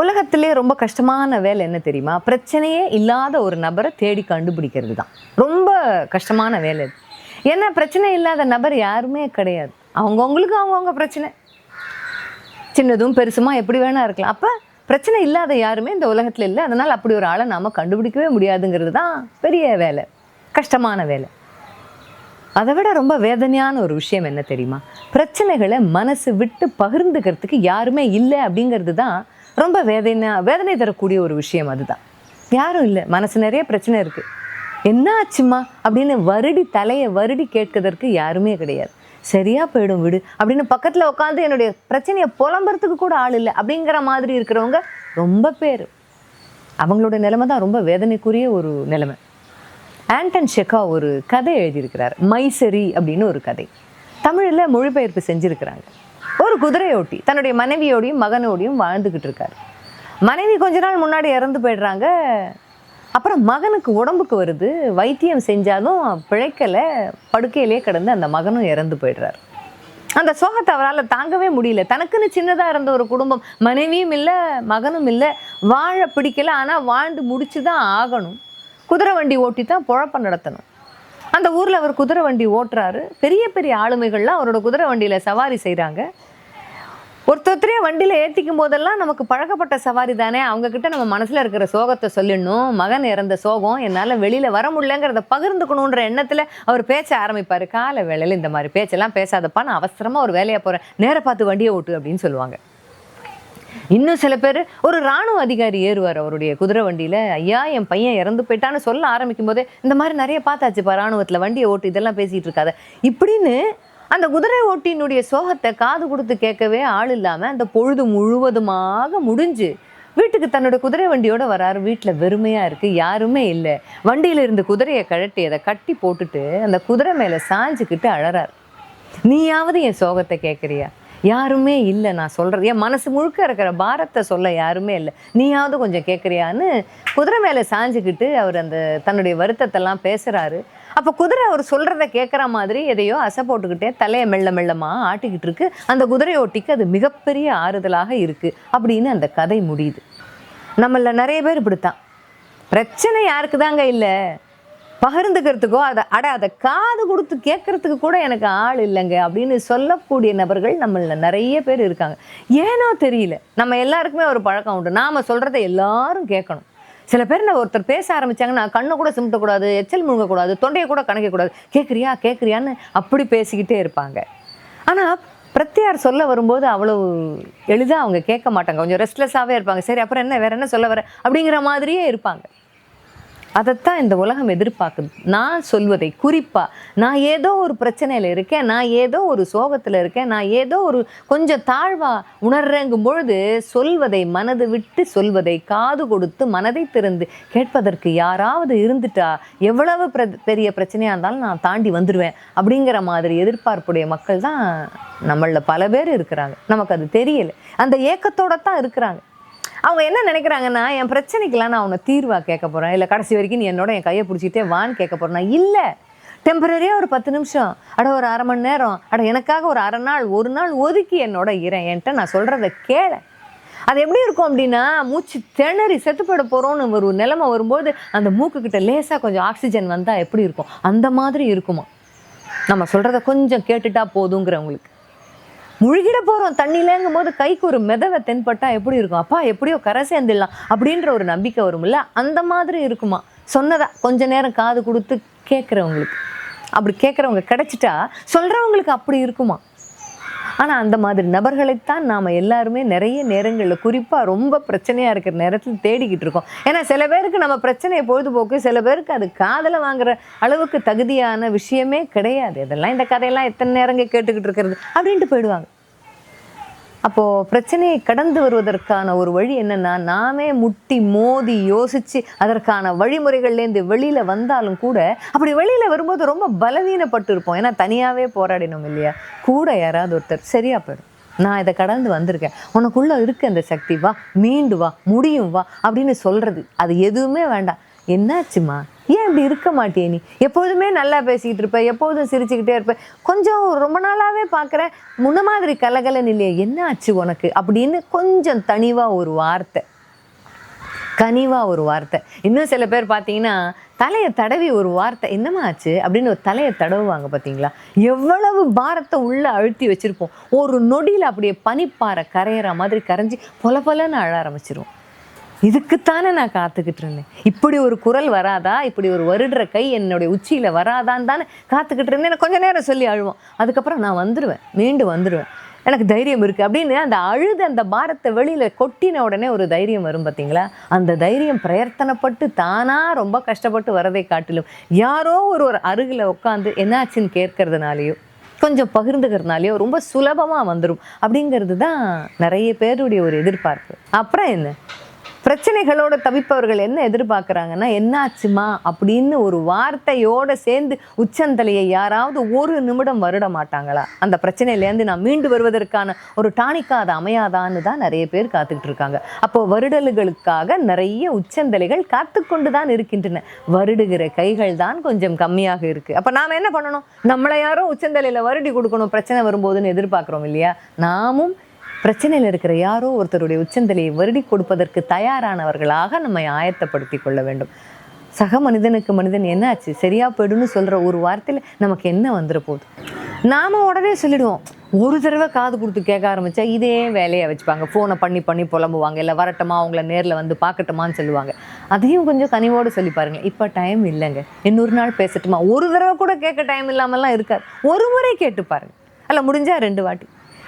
உலகத்திலே ரொம்ப கஷ்டமான வேலை என்ன தெரியுமா? பிரச்சனையே இல்லாத ஒரு நபரை தேடி கண்டுபிடிக்கிறது தான். ரொம்ப கஷ்டமான வேலை இது ஏன்னா பிரச்சனை இல்லாத நபர் யாருமே கிடையாது. அவங்கவுங்களுக்கு அவங்கவுங்க பிரச்சனை. சின்னதும் பெருசுமா எப்படி வேணா இருக்கலாம். அப்போ பிரச்சனை இல்லாத யாருமே இந்த உலகத்தில் இல்லை. அதனால் அப்படி ஒரு ஆளை நாம் கண்டுபிடிக்கவே முடியாதுங்கிறது தான் பெரிய வேலை. கஷ்டமான வேலை. அதை விட ரொம்ப வேதனையான ஒரு விஷயம் என்ன தெரியுமா? பிரச்சனைகளை மனசு விட்டு பகிர்ந்துக்கிறதுக்கு யாருமே இல்லை அப்படிங்கிறது தான் ரொம்ப வேதனை வேதனை தரக்கூடிய ஒரு விஷயம் அதுதான். யாரும் இல்லை. மனசு நிறைய பிரச்சனை இருக்குது என்ன ஆச்சுமா அப்படின்னு வருடி தலையை வருடி கேட்கறதற்கு யாருமே கிடையாது. சரியா போயிடும் விடு. அப்படின்னு பக்கத்தில் உட்காந்து என்னுடைய பிரச்சனையை புலம்புறதுக்கு கூட ஆள் இல்லை. அப்படிங்கிற மாதிரி இருக்கிறவங்க ரொம்ப பேர். அவங்களோட நிலைமை தான் ரொம்ப வேதனைக்குரிய ஒரு நிலைமை. ஆண்டன் ஷெக்கா ஒரு கதை எழுதியிருக்கிறார். மைசரி அப்படின்னு ஒரு கதை. தமிழில் மொழிபெயர்ப்பு செஞ்சுருக்கிறாங்க. ஒரு குதிரையோட்டி தன்னுடைய மனைவியோடையும் மகனோடையும் வாழ்ந்துக்கிட்டு இருக்காரு. மனைவி கொஞ்ச நாள் முன்னாடி இறந்து போயிடுறாங்க. அப்புறம் மகனுக்கு உடம்புக்கு வருது. வைத்தியம் செஞ்சாலும் பிழைக்கலை. படுக்கையிலே கிடந்து அந்த மகனும் இறந்து போயிடுறாரு. அந்த சோகத்தை அவரால் தாங்கவே முடியல. தனக்குன்னு சின்னதாக இருந்த ஒரு குடும்பம் மனைவியும் இல்லை மகனும் இல்லை வாழ பிடிக்கல. ஆனால் வாழ்ந்து முடிச்சு தான் ஆகணும். குதிரை வண்டி ஓட்டி தான் பொழப்ப நடத்தணும். அந்த ஊரில் அவர் குதிரை வண்டி ஓட்டுறாரு. பெரிய பெரிய ஆளுமைகள்லாம் அவரோட குதிரை வண்டியில் சவாரி செய்கிறாங்க ஒருத்தரையே வண்டியில் ஏற்றிக்கும் போதெல்லாம் நமக்கு பழக்கப்பட்ட சவாரி தானே? அவங்கக்கிட்ட நம்ம மனசில் இருக்கிற சோகத்தை சொல்லிடணும். மகன் இறந்த சோகம் என்னால் வெளியில் வர முடியலங்கிறத பகிர்ந்துக்கணுன்ற எண்ணத்தில் அவர் பேச்ச ஆரம்பிப்பார். காலை வேளையில் இந்த மாதிரி பேச்செல்லாம் பேசாதப்பா நான் அவசரமாக ஒரு வேலையாக போகிறேன் நேரம் பார்த்து வண்டியை ஓட்டு அப்படின்னு சொல்லுவாங்க. இன்னும் சில பேர் ஒரு ராணுவ அதிகாரி ஏறுவார் அவருடைய குதிரை வண்டியில். ஐயா என் பையன் இறந்து போயிட்டான்னு சொல்ல ஆரம்பிக்கும் போதே இந்த மாதிரி நிறைய பார்த்தாச்சுப்பா ராணுவத்தில் வண்டியை ஓட்டு இதெல்லாம் பேசிகிட்டு இருக்காத. இப்படின்னு அந்த குதிரை ஓட்டினுடைய சோகத்தை காது கொடுத்து கேட்கவே ஆள் இல்லாமல் அந்த பொழுது முழுவதுமாக முடிஞ்சு வீட்டுக்கு தன்னோட குதிரை வண்டியோட வராரு. வீட்டில் வெறுமையாக இருக்குது யாருமே இல்லை. வண்டியில் இருந்து குதிரையை கழட்டி அதை கட்டி போட்டுட்டு அந்த குதிரை மேலே சாஞ்சுக்கிட்டு அழறார். நீயாவது என் சோகத்தை கேட்குறியா? யாருமே இல்லை நான் சொல்கிறது என் மனசு முழுக்க இருக்கிற பாரத்தை சொல்ல யாருமே இல்லை. நீயாவது கொஞ்சம் கேட்குறியான்னு குதிரை மேலே சாஞ்சுக்கிட்டு அவர் அந்த தன்னுடைய வருத்தத்தெல்லாம் பேசுகிறாரு அப்போ குதிரை அவர் சொல்கிறத கேட்குற மாதிரி எதையோ அசை போட்டுக்கிட்டே தலையை மெல்ல மெல்லமாக ஆட்டிக்கிட்டு இருக்கு. அந்த குதிரை ஓட்டிக்கு அது மிகப்பெரிய ஆறுதலாக இருக்குது அப்படின்னு அந்த கதை முடியுது. நம்மள நிறைய பேர் இப்படித்தான். பிரச்சனை யாருக்கு தாங்க இல்லை? பகிர்ந்துக்கிறதுக்கோ அதை அட அதை காது கொடுத்து கேட்கறதுக்கு கூட எனக்கு ஆள் இல்லைங்க அப்படின்னு சொல்லக்கூடிய நபர்கள் நம்மள நிறைய பேர் இருக்காங்க. ஏனோ தெரியல. நம்ம எல்லாருக்குமே ஒரு பழக்கம் உண்டு. நாம் சொல்கிறத எல்லாரும் கேட்கணும். சில பேர் நான் ஒருத்தர் பேச ஆரம்பிச்சாங்கன்னா கண்ணை கூட சிமிட்டக்கூடாது எச்சல் முழுங்கக்கூடாது தொண்டையை கூட கணக்கக்கூடாது கேட்குறியா கேட்குறியான்னு அப்படி பேசிக்கிட்டே இருப்பாங்க. ஆனால் பிரத்தியார் சொல்ல வரும்போது அவ்வளவு எளிதாக அவங்க கேட்க மாட்டாங்க. கொஞ்சம் ரெஸ்ட்லெஸ்ஸாகவே இருப்பாங்க. சரி அப்புறம் என்ன வேறு என்ன சொல்ல வர? அப்படிங்கிற மாதிரியே இருப்பாங்க. அதைத்தான் இந்த உலகம் எதிர்பார்க்குது. நான் சொல்வதை குறிப்பாக நான் ஏதோ ஒரு பிரச்சனையில் இருக்கேன் நான் ஏதோ ஒரு சோகத்தில் இருக்கேன் நான் ஏதோ ஒரு கொஞ்சம் தாழ்வாக உணர்றேங்கும் பொழுது சொல்வதை மனது விட்டு சொல்வதை காது கொடுத்து மனதை திறந்து கேட்பதற்கு யாராவது இருந்துட்டா எவ்வளவு பிர பெரிய பிரச்சனையாக இருந்தாலும் நான் தாண்டி வந்துடுவேன் அப்படிங்கிற மாதிரி எதிர்பார்ப்புடைய மக்கள் தான் நம்மளில் பல பேர் இருக்கிறாங்க. நமக்கு அது தெரியலை. அந்த ஏக்கத்தோட தான் இருக்கிறாங்க. அவங்க என்ன நினைக்கிறாங்கன்னா என் பிரச்சனைக்கெல்லாம் நான் உன்னை தீர்வாக கேட்க போகிறேன் இல்லை கடைசி வரைக்கும் நீ என்னோட என் கையை பிடிச்சிட்டே வான்னு கேட்க போகிறேன்னா இல்லை. டெம்பரரியாக ஒரு பத்து நிமிஷம். அட ஒரு அரை மணி நேரம். அட எனக்காக ஒரு அரை நாள் ஒரு நாள் ஒதுக்கி என்னோட இறேன் என்கிட்ட நான் சொல்கிறத கேள. அது எப்படி இருக்கும் அப்படின்னா மூச்சு திணறி செத்துப்பட போகிறோன்னு ஒரு நிலைமை வரும்போது அந்த மூக்குக்கிட்ட லேசாக கொஞ்சம் ஆக்சிஜன் வந்தால் எப்படி இருக்கும்? அந்த மாதிரி இருக்குமா? நம்ம சொல்கிறத கொஞ்சம் கேட்டுட்டா போதுங்கிறவங்களுக்கு. முழுகிட போகிறோம் தண்ணியிலங்கும் போது கைக்கு ஒரு மிதவை தென்பட்டா எப்படி இருக்கும்? அப்பா எப்படியோ கரை சேர்ந்துடலாம் அப்படின்ற ஒரு நம்பிக்கை வரும்ல? அந்த மாதிரி இருக்குமா? சொன்னதா? கொஞ்ச நேரம் காது கொடுத்து கேட்குறவங்களுக்கு அப்படி கேட்குறவங்க கிடைச்சிட்டா சொல்கிறவங்களுக்கு அப்படி இருக்குமா? ஆனால் அந்த மாதிரி நபர்களைத்தான் நாம் எல்லாருமே நிறைய நேரங்களில் குறிப்பாக ரொம்ப பிரச்சனையாக இருக்கிற நேரத்தில் தேடிக்கிட்டு இருக்கோம். ஏன்னா சில பேருக்கு நம்ம பிரச்சனையை பொழுதுபோக்கு சில பேருக்கு அது காதலை வாங்குற அளவுக்கு தகுதியான விஷயமே கிடையாது. இதெல்லாம் இந்த கதையெல்லாம் எத்தனை நேரங்க கேட்டுக்கிட்டு இருக்கிறது? அப்படின்ட்டு போயிடுவாங்க. அப்போது பிரச்சனையை கடந்து வருவதற்கான ஒரு வழி என்னென்னா நாமே முட்டி மோதி யோசித்து அதற்கான வழிமுறைகள்லேருந்து வெளியில் வந்தாலும் கூட அப்படி வெளியில் வரும்போது ரொம்ப பலவீனப்பட்டு இருப்போம் ஏன்னா தனியாகவே போராடினோம் இல்லையா? கூட யாராவது ஒருத்தர் சரியா போயிடும். நான் இதை கடந்து வந்திருக்கேன். உனக்குள்ளே இருக்கு அந்த சக்தி. வா மீண்டு வா முடியும் வா அப்படின்னு சொல்கிறது அது எதுவுமே வேண்டாம். என்னாச்சுமா ஏன் இப்படி இருக்க மாட்டியே நீ? எப்போதுமே நல்லா பேசிக்கிட்டு இருப்ப எப்போதும் சிரிச்சுக்கிட்டே இருப்ப. கொஞ்சம் ரொம்ப நாளாவே பார்க்குறேன் முன்ன மாதிரி கலகலன்னு இல்லையே என்ன ஆச்சு உனக்கு? அப்படின்னு கொஞ்சம் தனிவா ஒரு வார்த்தை. கனிவாக ஒரு வார்த்தை. இன்னும் சில பேர் பார்த்தீங்கன்னா தலையை தடவி ஒரு வார்த்தை என்னம்மா ஆச்சு? அப்படின்னு ஒரு தலையை தடவுவாங்க பார்த்தீங்களா எவ்வளவு பாரத்தை உள்ள அழுத்தி வச்சிருப்போம். ஒரு நொடியில் அப்படியே பனிப்பாறை கரையிற மாதிரி கரைஞ்சி பொல பொலன்னு அழ ஆரம்பிச்சிருவோம் இதுக்குத்தானே நான் காத்துக்கிட்டு இருந்தேன். இப்படி ஒரு குரல் வராதா? இப்படி ஒரு வருடுற கை என்னுடைய உச்சியில் வராதான்னு தானே காத்துக்கிட்டு இருந்தேன். எனக்கு கொஞ்சம் நேரம் சொல்லி அழுவோம். அதுக்கப்புறம் நான் வந்துடுவேன் மீண்டு வந்துடுவேன் எனக்கு தைரியம் இருக்குது அப்படின்னு அந்த அழுது அந்த பாரத்தை வெளியில் கொட்டின உடனே ஒரு தைரியம் வரும் பார்த்தீங்களா அந்த தைரியம் பிரயத்தனப்பட்டு தானாக ரொம்ப கஷ்டப்பட்டு வரதை காட்டிலும் யாரோ ஒரு ஒரு அருகில் உட்காந்து என்னாச்சுன்னு கேட்கறதுனாலையோ கொஞ்சம் பகிர்ந்துக்கிறதுனாலையோ ரொம்ப சுலபமாக வந்துடும் அப்படிங்கிறது தான் நிறைய பேருடைய ஒரு எதிர்பார்ப்பு. அப்புறம் என்ன? பிரச்சனைகளோட தவிப்பவர்கள் என்ன எதிர்பார்க்குறாங்கன்னா என்னாச்சுமா? அப்படின்னு ஒரு வார்த்தையோடு சேர்ந்து உச்சந்தலையை யாராவது ஒரு நிமிடம் வருட மாட்டாங்களா? அந்த பிரச்சனையிலேருந்து நான் மீண்டு வருவதற்கான ஒரு டானிக்கா அது அமையாதான்னு தான் நிறைய பேர் காத்துக்கிட்டு இருக்காங்க. அப்போ வருடல்களுக்காக நிறைய உச்சந்தலைகள் காத்து கொண்டு தான் இருக்கின்றன. வருடுகிற கைகள் தான் கொஞ்சம் கம்மியாக இருக்குது அப்போ நாம் என்ன பண்ணணும்? நம்மளை யாரோ உச்சந்தலையில் வருடி கொடுக்கணும் பிரச்சனை வரும்போதுன்னு எதிர்பார்க்குறோம் இல்லையா? நாமும் பிரச்சனையில் இருக்கிற யாரோ ஒருத்தருடைய உச்சந்தலையை வருடி கொடுப்பதற்கு தயாரானவர்களாக நம்மை ஆயத்தப்படுத்தி கொள்ள வேண்டும். சக மனிதனுக்கு மனிதன் என்னாச்சு? சரியா போயிடும்னு சொல்கிற ஒரு வார்த்தையில் நமக்கு என்ன வந்துட போகுது? நாம உடனே சொல்லிடுவோம். ஒரு தடவை காது கொடுத்து கேட்க ஆரம்பித்தா இதே வேலையை வச்சுப்பாங்க. ஃபோனை பண்ணி பண்ணி புலம்புவாங்க. இல்லை வரட்டுமா அவங்கள நேரில் வந்து பார்க்கட்டுமான்னு சொல்லுவாங்க. அதையும் கொஞ்சம் கனிவோடு சொல்லி பாருங்க. இப்போ டைம் இல்லைங்க. இன்னொரு நாள் பேசட்டுமா? ஒரு தடவை கூட கேட்க டைம் இல்லாமலாம் இருக்காது. ஒரு முறை கேட்டு பாருங்க. அல்ல முடிஞ்சால் ரெண்டு வாட்டி.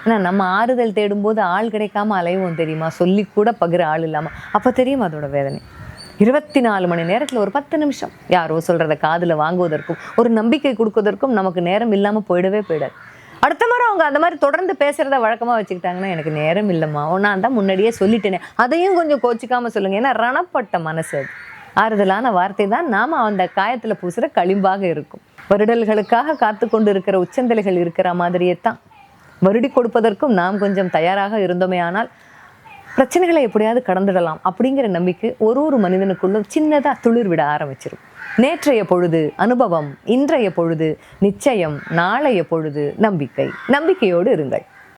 ஆனால் நம்ம ஆறுதல் தேடும்போது ஆள் கிடைக்காம அலைவோம் தெரியுமா? சொல்லி கூட பகிர ஆள் இல்லாமல் அப்போ தெரியும் அதோட வேதனை. இருபத்தி நாலு மணி நேரத்தில் ஒரு பத்து நிமிஷம். யாரோ சொல்கிறத காதில் வாங்குவதற்கும் ஒரு நம்பிக்கை கொடுக்குவதற்கும் நமக்கு நேரம் இல்லாமல் போயிடவே போயிடாது. அடுத்த முறை அவங்க அந்த மாதிரி தொடர்ந்து பேசுகிறத வழக்கமாக வச்சுக்கிட்டாங்கன்னா எனக்கு நேரம் இல்லைம்மா. நான் தான் முன்னாடியே சொல்லிட்டேனே. அதையும் கொஞ்சம் கோச்சிக்காமல் சொல்லுங்கள் ஏன்னா ரணப்பட்ட மனசு அது. ஆறுதலான வார்த்தை தான் நாம் அந்த காயத்தில் பூசுகிற களிம்பாக இருக்கும். வருடல்களுக்காக காத்து கொண்டு இருக்கிற உச்சந்தலைகள் இருக்கிற மாதிரியே தான். வருடி கொடுப்பதற்கும் நாம் கொஞ்சம் தயாராக இருந்தோமே ஆனால் பிரச்சனைகளை எப்படியாவது கடந்துடலாம் அப்படிங்கிற நம்பிக்கை ஒரு ஒரு மனிதனுக்குள்ளும் சின்னதாக துளிர் விட ஆரம்பிச்சிடும் நேற்றைய பொழுது அனுபவம் இன்றைய பொழுது நிச்சயம் நாளைய பொழுது நம்பிக்கை. நம்பிக்கையோடு இருங்கள்.